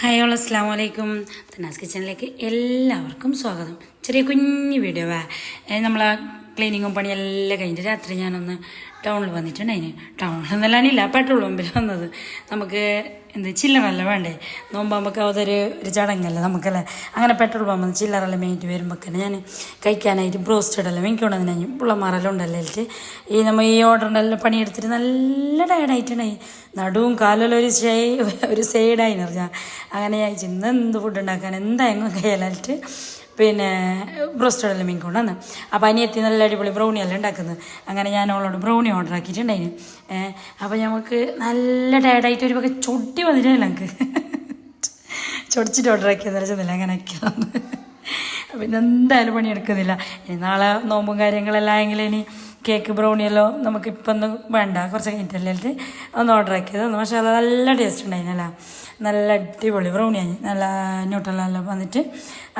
Hi all അസ്സാം വലൈക്കും തനാസ് കിച്ചണിലേക്ക് എല്ലാവർക്കും സ്വാഗതം. ചെറിയ കുഞ്ഞു വീഡിയോ നമ്മൾ ക്ലീനിങ്ങും പണിയെല്ലാം കഴിഞ്ഞിട്ട് രാത്രി ഞാനൊന്ന് ടൗണിൽ വന്നിട്ടുണ്ടായിന് ടൗണിൽ നിന്നല്ലാനില്ല പെട്രോൾ പമ്പിൽ വന്നത്. നമുക്ക് എന്ത് ചില്ലറല്ല വേണ്ടേ? നോമ്പാകുമ്പോൾ അതൊരു ഒരു ചടങ്ങല്ലേ നമുക്കല്ലേ? അങ്ങനെ പെട്രോൾ പമ്പ് ചില്ലറെല്ലാം മേയിട്ട് വരുമ്പോൾ ഞാൻ കഴിക്കാനായിട്ട് ബ്രോസ്റ്റഡ് എല്ലാം മേങ്ങിക്കൊണ്ടു ഞാൻ പിള്ളമാരെല്ലാം ഉണ്ടല്ലോ എനിക്ക് ഈ നമ്മൾ ഈ ഓർഡറിന്റെ പണിയെടുത്തിട്ട് നല്ല ടയർഡായിട്ടുണ്ടായി നടുവും കാലെല്ലാം ഒരു ഷേ ഒരു സൈഡായി നിറഞ്ഞാൽ അങ്ങനെ ഞാൻ ഇന്ന് എന്ത് ഫുഡ് ഉണ്ടാക്കാൻ? എന്തായെങ്കിലും കയ്യിലായിട്ട് പിന്നെ ബ്രോസ്റ്റഡെല്ലാം മീൻ കൊണ്ടുവന്ന് അപ്പോൾ അനിയത്തി നല്ല അടിപൊളി ബ്രൗണി അല്ല ഉണ്ടാക്കുന്നത്? അങ്ങനെ ഞാൻ അവളോട് ബ്രൗണി ഓർഡർ ആക്കിയിട്ടുണ്ടായിന് അപ്പോൾ നമുക്ക് നല്ല ടയർഡായിട്ട് ഒരു വക ചൊട്ടി വന്നിട്ടില്ല ഞങ്ങൾക്ക് ചൊടിച്ചിട്ട് ഓർഡർ ആക്കിയെന്ന് വെച്ചതില്ല അങ്ങനെ ആക്കിയതാണ്. പിന്നെ എന്തായാലും പണിയെടുക്കുന്നില്ല. ഇനി നാളെ നോമ്പും കാര്യങ്ങളെല്ലാം ആയെങ്കിൽ ഇനി കേക്ക് ബ്രൗണിയല്ലോ നമുക്ക് ഇപ്പം ഒന്നും വേണ്ട. കുറച്ച് കഴിഞ്ഞിട്ടല്ലേ ഒന്ന് ഓർഡർ ആക്കിയത്. ഒന്ന് പക്ഷേ അത് നല്ല ടേസ്റ്റ് ഉണ്ടായിരുന്നല്ല. നല്ല അടിപൊളി ബ്രൗണിയായി നല്ല ന്യൂട്രലെല്ലാം വന്നിട്ട്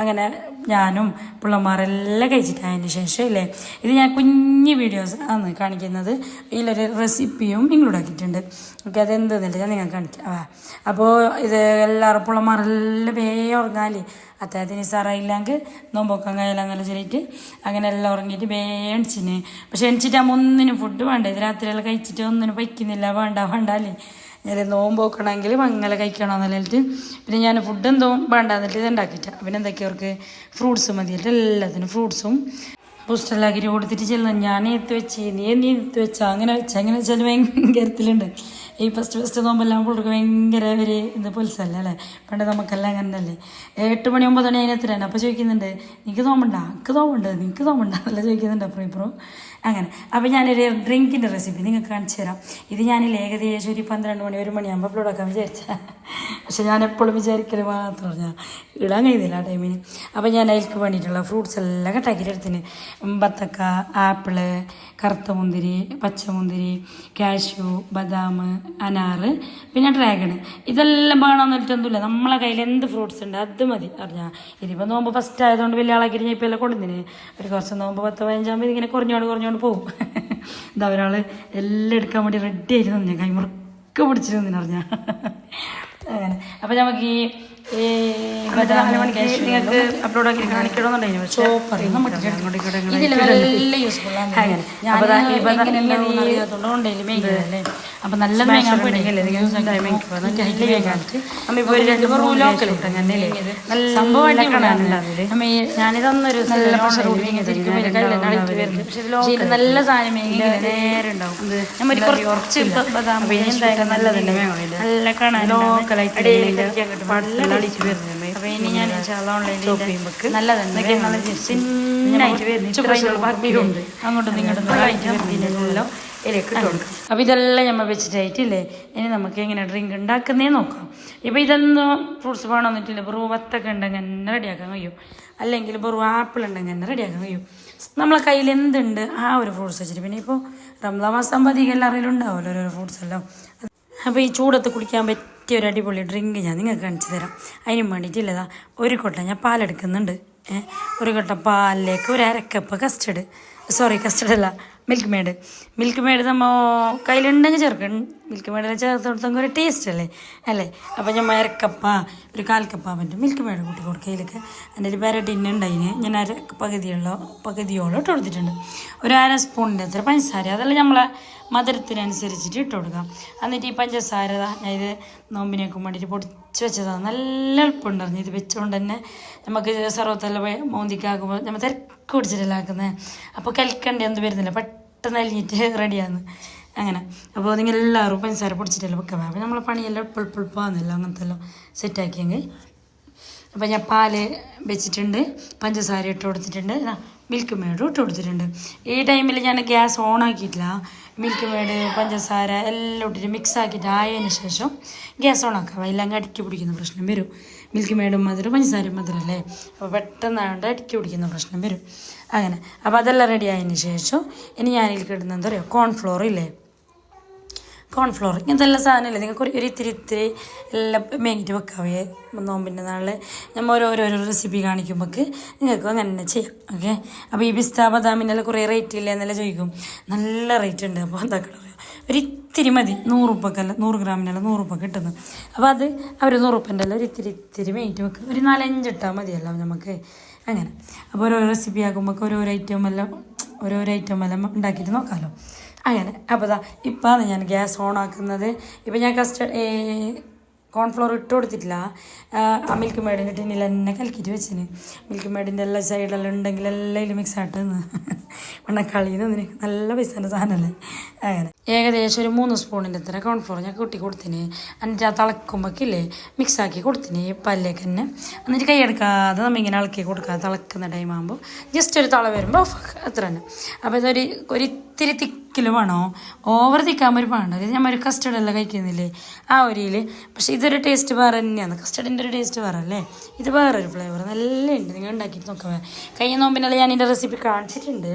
അങ്ങനെ ഞാനും പിള്ളമാരെല്ലാം കഴിച്ചിട്ടായതിന് ശേഷം ഇല്ലേ? ഇത് ഞാൻ കുഞ്ഞ് വീഡിയോസ് ആണ് കാണിക്കുന്നത്. ഇതിലൊരു റെസിപ്പിയും ഇൻക്ലൂഡ് ആക്കിയിട്ടുണ്ട്. ഓക്കെ അതെന്തെന്നില്ല ഞാൻ നിങ്ങൾക്ക് കാണിക്കാം. അപ്പോൾ ഇത് എല്ലാവരും പിള്ളമാരെല്ലാം വേഗം ഉറങ്ങാൽ അത്താഴത്തിന് സാറായില്ലെങ്കിൽ നോമ്പൊക്കാൻ അങ്ങനെ ചെറിയിട്ട് അങ്ങനെ എല്ലാം ഉറങ്ങിയിട്ട് വേണിച്ചിന് പക്ഷെ എണിച്ചിട്ടാകുമ്പോൾ ഒന്നിനും ഫുഡ് വേണ്ട. ഇത് രാത്രിയെല്ലാം കഴിച്ചിട്ട് ഒന്നിനും പയ്ക്കുന്നില്ല വേണ്ട വേണ്ടാലേ ഞാൻ നോമ്പോക്കണമെങ്കിൽ മങ്ങനെ കഴിക്കണമെന്നല്ലിട്ട് പിന്നെ ഞാൻ ഫുഡ് എന്തോ വേണ്ട എന്നിട്ട് ഇത് ഉണ്ടാക്കിയിട്ട. പിന്നെ എന്തൊക്കെയാ അവർക്ക്? ഫ്രൂട്ട്സ് മതിയിട്ട് എല്ലാത്തിനും ഫ്രൂട്ട്സും ബൂസ്റ്റെല്ലാക്കിട്ട് കൊടുത്തിട്ട് ചെല്ലുന്നത് ഞാൻ എത്തി വെച്ച് നീ നീ എത്തി വെച്ചാ? അങ്ങനെ വെച്ചാൽ അങ്ങനെ വെച്ചാൽ ഭയങ്കരത്തിലുണ്ട് ഈ ഫസ്റ്റ് ഫസ്റ്റ് നോമ്പെല്ലാം പിള്ളേർക്ക് ഭയങ്കര ഒരു ഇത് പുൽസല്ലേ അല്ലേ? പണ്ട് നമുക്കെല്ലാം അങ്ങനല്ലേ. എട്ട് മണി ഒമ്പത് മണി അതിനകത്ത് അപ്പോൾ ചോദിക്കുന്നുണ്ട് എനിക്ക് തോമണ്ട എനിക്ക് നോമ്പുണ്ട്? നിനക്ക് നോമ്പുണ്ടാ? അല്ല ചോദിക്കുന്നുണ്ട് അപ്പുറം ഇപ്പുറം. അങ്ങനെ. അപ്പോൾ ഞാനൊരു ഡ്രിങ്കിന്റെ റെസിപ്പി നിങ്ങൾക്ക് കാണിച്ചു തരാം. ഇത് ഞാൻ ഏകദേശം ഒരു പന്ത്രണ്ട് മണി ഒരു മണിയാകുമ്പോൾ അപ്ലോഡ് ആക്കാൻ വിചാരിച്ച. പക്ഷെ ഞാൻ എപ്പോഴും വിചാരിക്കൽ മാത്രം ഞാൻ ഇടാൻ കഴിയുന്നില്ല ആ ടൈമിന് അപ്പോൾ ഞാൻ അതിൽക്ക് വേണ്ടിയിട്ടുള്ള ഫ്രൂട്ട്സ് എല്ലാം കട്ടാക്കിയിട്ട് എടുത്തിന്. ബത്തക്ക ആപ്പിൾ കറുത്ത മുന്തിരി പച്ചമുന്തിരി കാഷ്യൂ ബദാം അനാറ് പിന്നെ ഡ്രാഗൺ ഇതെല്ലാം വേണമെന്ന് വെച്ചിട്ടൊന്നുമില്ല നമ്മളെ കയ്യിൽ എന്ത് ഫ്രൂട്ട്സ് ഉണ്ട് അത് മതി. അറിഞ്ഞാൽ ഇതിപ്പോൾ നോമ്പ് ഫസ്റ്റ് ആയതുകൊണ്ട് വലിയ ആളാക്കിയിട്ട് ഞാൻ ഇപ്പോൾ എല്ലാം കൊണ്ടുവന്നിന്. ഒരു കുറച്ച് നോമ്പ് പത്ത് പതിനഞ്ചാകുമ്പോൾ ഇതിങ്ങനെ കുറഞ്ഞോണ്ട് കുറഞ്ഞോണ്ട് പോകും എന്താ ഒരാൾ എല്ലാം എടുക്കാൻ വേണ്ടി റെഡി ആയിരുന്നു ഞാൻ കൈമുറുക്കെ പിടിച്ചിരുന്നു പറഞ്ഞ. അങ്ങനെ. അപ്പം നമുക്ക് ഈ നിങ്ങൾക്ക് അപ്ലോഡ് ആക്കി നല്ല അപ്പം ഇട്ട് അങ്ങനെ നല്ല ഈ ഞാനിതൊന്നൊരു നല്ല സാധനം നേരെ ഉണ്ടാവും നല്ല കാണാൻ നല്ലതന്നെ അങ്ങോട്ടും വരുന്നുണ്ട് അങ്ങോട്ടും ഇട്ട് കൊടുക്കാം അപ്പോൾ ഇതെല്ലാം നമ്മൾ വെച്ചിട്ടായിട്ടില്ലേ ഇനി നമുക്ക് എങ്ങനെ ഡ്രിങ്ക് ഉണ്ടാക്കുന്നേ നോക്കാം. ഇപ്പോൾ ഇതൊന്നും ഫ്രൂട്ട്സ് വേണമെന്നിട്ടില്ല വെറും വത്തൊക്കെ ഉണ്ടെങ്കിൽ തന്നെ റെഡിയാക്കാൻ കഴിയും. അല്ലെങ്കിൽ വെറും ആപ്പിൾ ഉണ്ടെങ്കിൽ തന്നെ റെഡിയാക്കാൻ കഴിയും. നമ്മളെ കയ്യിൽ എന്തുണ്ട്? ആ ഒരു ഫ്രൂട്ട്സ് വെച്ചിട്ട്. പിന്നെ ഇപ്പോൾ റംസാൻ മാസം അധികം എല്ലാവരും ഉണ്ടാവുമല്ലോ ഓരോരോ ഫ്രൂട്ട്സ് എല്ലാം. അപ്പോൾ ഈ ചൂടത്ത് കുടിക്കാൻ പറ്റിയ ഒരു അടിപൊളി ഡ്രിങ്ക് ഞാൻ നിങ്ങൾക്ക് കാണിച്ചു തരാം. അതിന് വേണ്ടിയിട്ടില്ലതാ ഒരു കൊട്ട ഞാൻ പാലെടുക്കുന്നുണ്ട് ഒരു കൊട്ട പാലിലേക്ക് ഒരു അരക്കപ്പ് കസ്റ്റഡ് സോറി കസ്റ്റഡ് അല്ല. മിൽക്ക് മേഡ് മിൽക്ക് മേഡ് നമ്മൾ കയ്യിലുണ്ടെങ്കിൽ ചേർക്കും. മിൽക്ക് മേഡിൽ ചേർത്ത് കൊടുത്തെങ്കിൽ ഒരു ടേസ്റ്റ് അല്ലേ? അല്ലേ? അപ്പോൾ ഞാൻ അരക്കപ്പ ഒരു കാൽക്കപ്പ കപ്പ പറ്റും മിൽക്ക് മേഡ് കൂട്ടി കൊടുക്കയിലേക്ക് എന്റെ ഒരു പേര ടിന്നുണ്ടായിന് ഞാൻ അര പകുതിയുള്ള പകുതിയോളം ഇട്ട് കൊടുത്തിട്ടുണ്ട്. ഒരു അര സ്പൂണിന്റെ അത്ര പഞ്ചസാര. അതെല്ലാം നമ്മളെ മധുരത്തിനനുസരിച്ചിട്ട് ഇട്ട് കൊടുക്കാം. എന്നിട്ട് ഈ പഞ്ചസാര ഞാൻ ഇത് നോമ്പിനേക്കും വേണ്ടിയിട്ട് പൊടിച്ച് വെച്ചതാണ്. നല്ല എളുപ്പമുണ്ടായിരുന്നു ഇത് വെച്ചുകൊണ്ട് തന്നെ നമുക്ക് സർവത്തെല്ലാം മോന്തിക്കാക്കുമ്പോൾ നമ്മൾ തിരക്ക് പിടിച്ചിട്ടല്ല ആക്കുന്നത് അപ്പോൾ കൽക്കണ്ടി എന്ത് വരുന്നില്ല. പെട്ടെന്ന് അലിഞ്ഞിട്ട് റെഡിയാന്ന് അങ്ങനെ. അപ്പോൾ നിങ്ങൾ എല്ലാവരും പഞ്ചസാര പൊടിച്ചിട്ടല്ലോ വെക്കാം അപ്പോൾ നമ്മളെ പണിയെല്ലാം എളുപ്പം എളുപ്പം എളുപ്പമാകുന്നില്ല അങ്ങനത്തെ എല്ലാം സെറ്റാക്കിയെങ്കിൽ അപ്പോൾ ഞാൻ പാൽ വെച്ചിട്ടുണ്ട്. പഞ്ചസാര ഇട്ട് കൊടുത്തിട്ടുണ്ട്. മിൽക്ക് മേഡ് ഇട്ട് കൊടുത്തിട്ടുണ്ട്. ഈ ടൈമിൽ ഞാൻ ഗ്യാസ് ഓൺ ആക്കിയിട്ടില്ല. മിൽക്ക് മേഡ് പഞ്ചസാര എല്ലാം ഇട്ടിട്ട് മിക്സ് ആക്കിയിട്ട് ആയതിന് ശേഷം ഗ്യാസ് ഓൺ ആക്കാം. എല്ലാം അടിക്കി പിടിക്കുന്ന പ്രശ്നം വരും. മിൽക്ക് മേഡും മധുരം പഞ്ചസാരയും മധുരം അല്ലേ? അപ്പോൾ പെട്ടെന്നാണ്ട് അടിക്കി പിടിക്കുന്ന പ്രശ്നം വരും. അങ്ങനെ. അപ്പോൾ അതെല്ലാം റെഡി ആയതിന് ശേഷം ഇനി ഞാനിൽ കിട്ടുന്ന എന്താ പറയുക കോൺഫ്ലോർ ഇല്ലേ? കോൺഫ്ലോർ ഇങ്ങനത്തെ എല്ലാ സാധനമില്ലേ നിങ്ങൾക്ക് ഒരു ഇത്തിരി ഇത്തിരി എല്ലാം മേങ്ങിയിട്ട് വെക്കാവേ. നോമ്പിന്റെ നാളിൽ നമ്മൾ ഓരോരോ റെസിപ്പി കാണിക്കുമ്പോൾ നിങ്ങൾക്ക് അങ്ങനെ ചെയ്യാം. ഓക്കെ? അപ്പോൾ ഈ പിസ്ത ബദാമിനെല്ലാം കുറേ റേറ്റ് ഇല്ല എന്നെല്ലാം ചോദിക്കും. നല്ല റേറ്റ് ഉണ്ട്. അപ്പോൾ എന്താക്കണം ഒരു ഇത്തിരി മതി. നൂറ് ഉപ്പൊക്കല്ല നൂറ് ഗ്രാമിനല്ല നൂറ് കിട്ടുന്നത്. കിട്ടുന്നു അപ്പോൾ അത് അവർ നൂറുപ്പന്റെ അല്ല ഒരു ഇത്തിരി ഇത്തിരി മേറ്റ് വെക്കും. ഒരു നാലഞ്ചിട്ടാൽ മതിയല്ലോ നമുക്ക് അങ്ങനെ. അപ്പോൾ ഓരോ റെസിപ്പി ആക്കുമ്പോൾ ഓരോരോ ഐറ്റം എല്ലാം ഓരോരോ ഐറ്റം എല്ലാം ഉണ്ടാക്കിയിട്ട് നോക്കാമല്ലോ അങ്ങനെ. അപ്പോൾ ദാ ഇപ്പാണ് ഞാൻ ഗ്യാസ് ഓൺ ആക്കുന്നത് ഇപ്പം ഞാൻ കസ്റ്റഡ് കോൺഫ്ലോർ ഇട്ട് കൊടുത്തിട്ടില്ല. ആ, മിൽക്ക് മേഡിന്റെ ടിന്നിൽ തന്നെ കലക്കിയിട്ട് വെച്ചിന്. മിൽക്ക് മേഡിന്റെ എല്ലാ സൈഡെല്ലാം ഉണ്ടെങ്കിൽ എല്ലാം മിക്സ് ആയിട്ട് നിന്ന് കളിയിൽ നിന്ന് നല്ല പൈസേന്റെ സാധനമല്ലേ അങ്ങനെ. ഏകദേശം ഒരു മൂന്ന് സ്പൂണിന്റെ അത്ര കോൺഫ്ലോർ ഞാൻ കൂട്ടി കൊടുത്തിന്. എന്നിട്ട് ആ തിളക്കുമ്പോഴേക്കില്ലേ മിക്സാക്കി കൊടുത്തിന്. പല്ലേക്ക് തന്നെ. എന്നിട്ട് കൈയെടുക്കാതെ നമ്മ ഇങ്ങനെ ഇളക്കി കൊടുക്കാതെ തിളക്കുന്ന ടൈം ആകുമ്പോൾ ജസ്റ്റ് ഒരു തള വരുമ്പോൾ അത്ര തന്നെ അപ്പോൾ ഇതൊരു ഒരു ഇത്തിരി തിക്കിൽ വേണോ? ഓവർ തിക്കാൻ ഒരു പാണ്ട ഞാൻ ഒരു കസ്റ്റർഡ് എല്ലാം കഴിക്കുന്നില്ലേ? ആ ഒരിയിൽ പക്ഷേ ഇതൊരു ടേസ്റ്റ് വേറെ തന്നെയാണ്. കസ്റ്റർഡിന്റെ ഒരു ടേസ്റ്റ് വേറെ അല്ലേ? ഇത് വേറൊരു ഫ്ലേവർ നല്ല ഉണ്ട്. നിങ്ങൾ ഉണ്ടാക്കിയിട്ട് നോക്കാം കഴിഞ്ഞ നോമ്പിനെല്ലാം ഞാൻ ഇതിന്റെ റെസിപ്പി കാണിച്ചിട്ടുണ്ട്.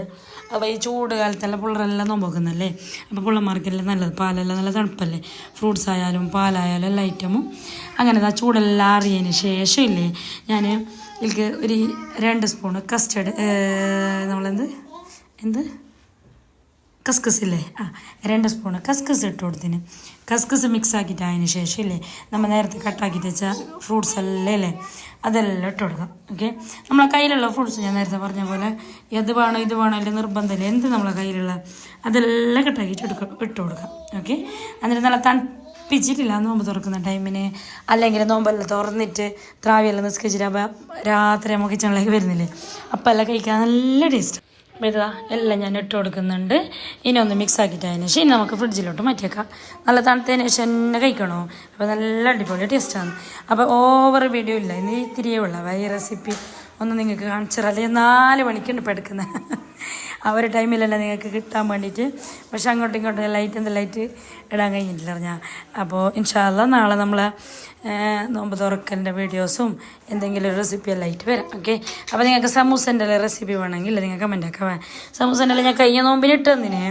അപ്പോൾ ഈ ചൂട് കാലത്തെല്ലാം പിള്ളേരെല്ലാം നോമ്പോക്കുന്നല്ലേ? അപ്പോൾ പിള്ളമാർക്കെല്ലാം നല്ലത്. പാലെല്ലാം നല്ല തണുപ്പല്ലേ? ഫ്രൂട്ട്സ് ആയാലും പാലായാലും എല്ലാ ഐറ്റമും അങ്ങനെ ആ ചൂടെല്ലാം അറിയതിന് ശേഷമില്ലേ ഞാൻ എനിക്ക് ഒരു രണ്ട് സ്പൂണ് കസ്റ്റർഡ് നമ്മളെന്ത്? എന്ത്? കസ്കസ് ഇല്ലേ? ആ രണ്ട് സ്പൂണ് കസ്കസ് ഇട്ട് കൊടുത്തിന്. കസ്കസ് മിക്സ് ആക്കിയിട്ട് അതിന് ശേഷം ഇല്ലേ? നമ്മൾ നേരത്തെ കട്ടാക്കിയിട്ട് വെച്ച ഫ്രൂട്ട്സ് എല്ലാം ഇല്ലേ? അതെല്ലാം ഇട്ട് കൊടുക്കാം. ഓക്കെ നമ്മളെ കയ്യിലുള്ള ഫ്രൂട്ട്സ് ഞാൻ നേരത്തെ പറഞ്ഞ പോലെ ഇത് വേണോ ഇത് വേണോ അല്ലെങ്കിൽ നിർബന്ധമില്ല എന്ത് നമ്മളെ കയ്യിലുള്ള അതെല്ലാം കട്ടാക്കിയിട്ട് എടുക്കുക ഇട്ട് കൊടുക്കാം. ഓക്കെ എന്നിട്ട് നല്ല തണുപ്പിച്ചിട്ടില്ല. നോമ്പ് തുറക്കുന്ന ടൈമിന് അല്ലെങ്കിൽ നോമ്പെല്ലാം തുറന്നിട്ട് ത്രാവിയെല്ലാം നിസ്കരിച്ചിട്ട് രാത്രി നമുക്ക് കിച്ചണിലേക്ക് വരുന്നില്ലേ? അപ്പം എല്ലാം കഴിക്കാൻ നല്ല ടേസ്റ്റ് അപ്പോൾ ഇതാ എല്ലാം ഞാൻ ഇട്ട് കൊടുക്കുന്നുണ്ട്. ഇനി ഒന്ന് മിക്സ് ആക്കിയിട്ടതിന് ശേഷം ഇനി നമുക്ക് ഫ്രിഡ്ജിലോട്ട് മാറ്റിയേക്കാം. നല്ല തണുത്തതിന് ശേഷം തന്നെ കഴിക്കണോ? അപ്പോൾ നല്ല അടിപൊളി ടേസ്റ്റാണ് അപ്പോൾ ഓവർ വീഡിയോ ഇല്ല. ഇനി ഇത്തിരിയേ ഉള്ളൂ ഈ റെസിപ്പി ഒന്ന് നിങ്ങൾക്ക് കാണിച്ചാൽ നാല് മണിക്കുണ്ട് ഇപ്പോൾ എടുക്കുന്നത് ആ ഒരു ടൈമിലല്ല നിങ്ങൾക്ക് കിട്ടാൻ വേണ്ടിയിട്ട്. പക്ഷെ അങ്ങോട്ടും ഇങ്ങോട്ടും ലൈറ്റ് എന്ത് ലൈറ്റ് ഇടാൻ കഴിഞ്ഞിട്ടില്ല ഞാൻ. അപ്പോൾ ഇൻഷാല്ല നാളെ നമ്മൾ നോമ്പ് തുറക്കലിന്റെ വീഡിയോസും എന്തെങ്കിലും ഒരു റെസിപ്പി എല്ലാം വരാം. ഓക്കെ അപ്പോൾ നിങ്ങൾക്ക് സമൂസന്റെ റെസിപ്പി വേണമെങ്കിൽ നിങ്ങൾക്ക് കമന്റ് ഒക്കെ വേണം സമൂസന്റെ ഞാൻ കഴിഞ്ഞ നോമ്പിന് ഇട്ടതിന്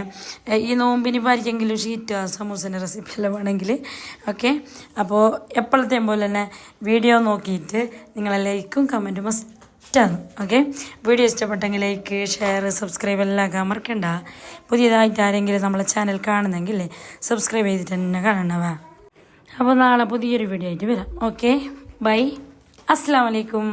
ഈ നോമ്പിന് പാരിക്കെങ്കിലും ഷീറ്റ് സമൂസന്റെ റെസിപ്പി എല്ലാം വേണമെങ്കിൽ. ഓക്കെ അപ്പോൾ എപ്പോഴത്തെയും പോലെ തന്നെ വീഡിയോ നോക്കിയിട്ട് നിങ്ങളെ ലൈക്കും കമന്റും മസ്റ്റ് ഇഷ്ടമാണ്. ഓക്കെ വീഡിയോ ഇഷ്ടപ്പെട്ടെങ്കിൽ ലൈക്ക് ഷെയർ സബ്സ്ക്രൈബ് എല്ലാം മറക്കണ്ട. പുതിയതായിട്ട് ആരെങ്കിലും നമ്മളെ ചാനൽ കാണുന്നെങ്കിൽ സബ്സ്ക്രൈബ് ചെയ്തിട്ട് തന്നെ കാണണവ. അപ്പോൾ നാളെ പുതിയൊരു വീഡിയോ ആയിട്ട് വരാം. ഓക്കെ ബൈ അസ്സാം വലൈക്കും